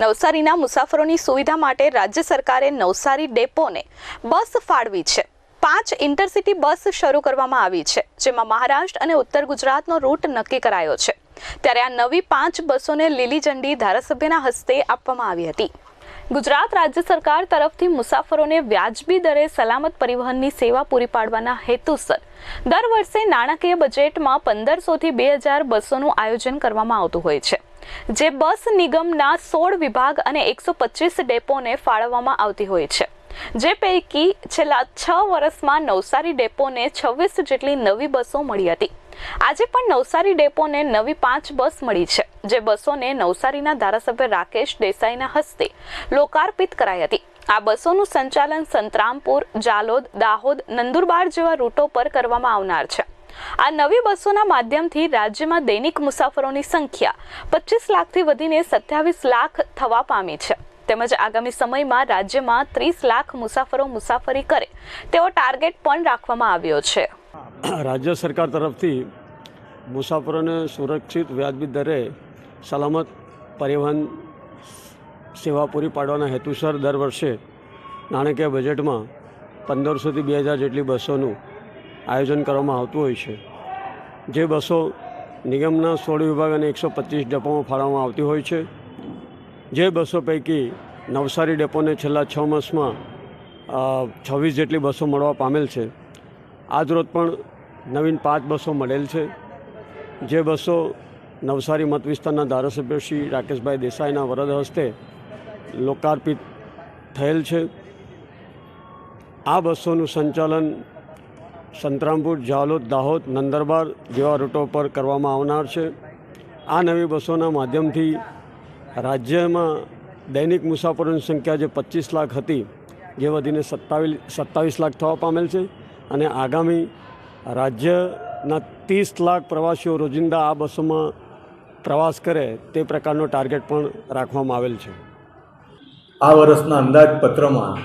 નવસારીના મુસાફરોની સુવિધા માટે રાજ્ય સરકારે નવસારી ડેપોને બસ ફાળવી છે. પાંચ ઇન્ટરસિટી બસ શરૂ કરવામાં આવી છે, જેમાં મહારાષ્ટ્ર અને ઉત્તર ગુજરાતનો રૂટ નક્કી કરાયો છે. ત્યારે આ નવી પાંચ બસોને લીલી ઝંડી ધારાસભ્યના હસ્તે આપવામાં આવી હતી. ગુજરાત રાજ્ય સરકાર તરફથી મુસાફરોને વ્યાજબી દરે સલામત પરિવહનની સેવા પૂરી પાડવાના હેતુસર દર વર્ષે નાણાકીય બજેટમાં પંદરસોથી બે હજાર બસોનું આયોજન કરવામાં આવતું હોય છે. જે બસ નિગમના સોળ વિભાગ અને એકસો પચીસ ડેપોને ફાળવવામાં આવતી હોય છે. જે પૈકી છેલ્લા છ વર્ષમાં નવસારી ડેપોને છવ્વીસ જેટલી નવી બસો મળી હતી. આજે પણ નવસારી ડેપોને નવી પાંચ બસ મળી છે, જે બસોને નવસારીના ધારાસભ્ય રાકેશ દેસાઈના હસ્તે લોકાર્પિત કરાઈ હતી. આ બસોનું સંચાલન સંતરામપુર, જાલોદ, દાહોદ, નંદુરબાર જેવા રૂટો પર કરવામાં આવનાર છે. આ નવી બસોના માધ્યમથી રાજ્યમાં દૈનિક મુસાફરોની સંખ્યા પચીસ લાખથી વધીને સત્યાવીસ લાખ થવા પામી છે. તેમજ આગામી સમયમાં રાજ્યમાં ત્રીસ લાખ મુસાફરો મુસાફરી કરે તેવો ટાર્ગેટ પણ રાખવામાં આવ્યો છે. રાજ્ય સરકાર તરફથી મુસાફરોને સુરક્ષિત વ્યાજબી દરે સલામત પરિવહન સેવા પૂરી પાડવાના હેતુસર દર વર્ષે નાણાકીય બજેટમાં પંદરસોથી બે હજાર જેટલી બસોનું આયોજન કરવામાં આવતું હોય છે. જે બસો નિગમના સોળ વિભાગ અને એકસો પચીસ ડેપોમાં ફાળવવામાં આવતી હોય છે. જે બસો પૈકી નવસારી ડેપોને છેલ્લા છ માસમાં છવ્વીસ જેટલી બસો મળવા પામેલ છે. આજરોજ પણ નવીન પાંચ બસો મળેલ છે. જે બસો નવસારી મત વિસ્તારના ધારાસભ્ય શ્રી રાકેશભાઈ દેસાઈના વરદ હસ્તે લોકાર્પિત થયેલ છે. આ બસોનું સંચાલન સંતરામપુર, જાલોદ, દાહોદ, નંદરબાર જેવા રૂટો પર કરવામાં આવનાર છે. આ નવી બસોના માધ્યમથી રાજ્યમાં દૈનિક મુસાફરોની સંખ્યા જે પચીસ લાખ હતી, જે વધીને સત્તાવીસ સત્તાવીસ લાખ થવા પામેલ છે અને આગામી રાજ્યના ત્રીસ લાખ પ્રવાસીઓ રોજિંદા આ બસોમાં પ્રવાસ કરે તે પ્રકારનો ટાર્ગેટ પણ રાખવામાં આવેલ છે. આ વર્ષના અંદાજપત્રમાં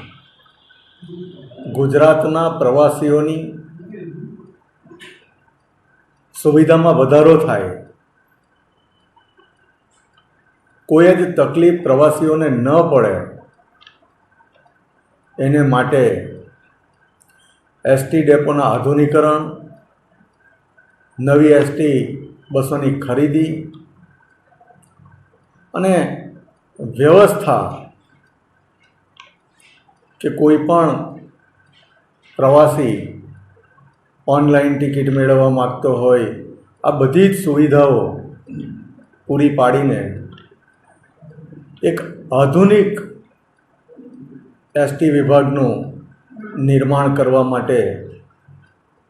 ગુજરાતના પ્રવાસીઓની સુવિધામાં વધારો થાય. કોઈ જ તકલીફ પ્રવાસીઓને ન પડે. એને માટે એસટી ડેપોના આધુનિકરણ, નવી એસટી બસોની ખરીદી અને વ્યવસ્થા કે કોઈ પણ પ્રવાસી ઓનલાઈન ટિકિટ મેળવવા માગતો હોય, આ બધી જ સુવિધાઓ પૂરી પાડીને એક આધુનિક એસટી વિભાગનું નિર્માણ કરવા માટે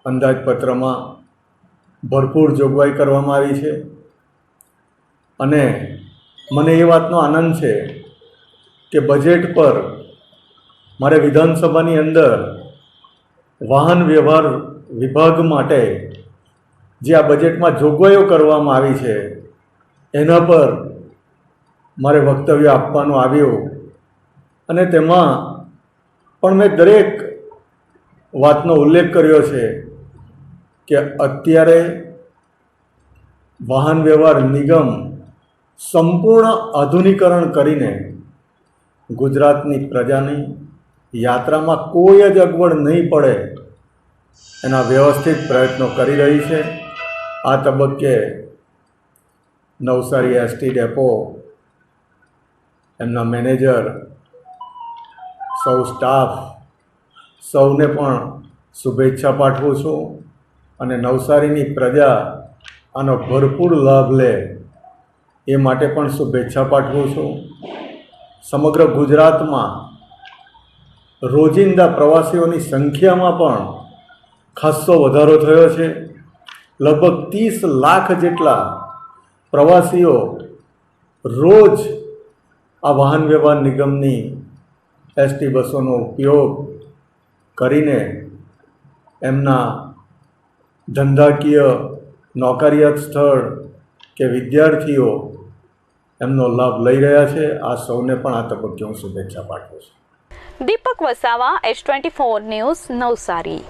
અંદાજપત્રમાં ભરપૂર જોગવાઈ કરવામાં આવી છે. અને મને એ વાતનો આનંદ છે કે બજેટ પર મારે વિધાનસભાની અંદર વાહન વ્યવહાર વિભાગ માટે જે આ બજેટમાં જોગવાઈઓ કરવામાં આવી છે, એના પર મારે વક્તવ્ય આપવાનું આવ્યું. અને તેમાં પણ મેં દરેક વાતનો ઉલ્લેખ કર્યો છે કે અત્યારે વાહન વ્યવહાર નિગમ સંપૂર્ણ આધુનિકરણ કરીને ગુજરાતની પ્રજાની યાત્રામાં કોઈ જ અગવડ નહીં પડે એના વ્યવસ્થિત પ્રયત્નો કરી રહી છે. આ તબક્કે નવસારી એસટી ડેપો એમના મેનેજર, સૌ સ્ટાફ, સૌને પણ શુભેચ્છા પાઠવું છું અને નવસારીની પ્રજા આનો ભરપૂર લાભ લે એ માટે પણ શુભેચ્છા પાઠવું છું. સમગ્ર ગુજરાતમાં રોજિંદા પ્રવાસીઓની સંખ્યામાં પણ ખાસ્સો વધારો થયો છે. લગભગ ત્રીસ લાખ જેટલા પ્રવાસીઓ રોજ આ વાહન વ્યવહાર નિગમની એસટી બસોનો ઉપયોગ કરીને એમના ધંધાકીય નોકરિયાત સ્થળ કે વિદ્યાર્થીઓ એમનો લાભ લઈ રહ્યા છે. આ સૌને પણ આ તબક્કે હું શુભેચ્છા પાઠવું છું. Deepak Vasava, S twenty four news Navsari.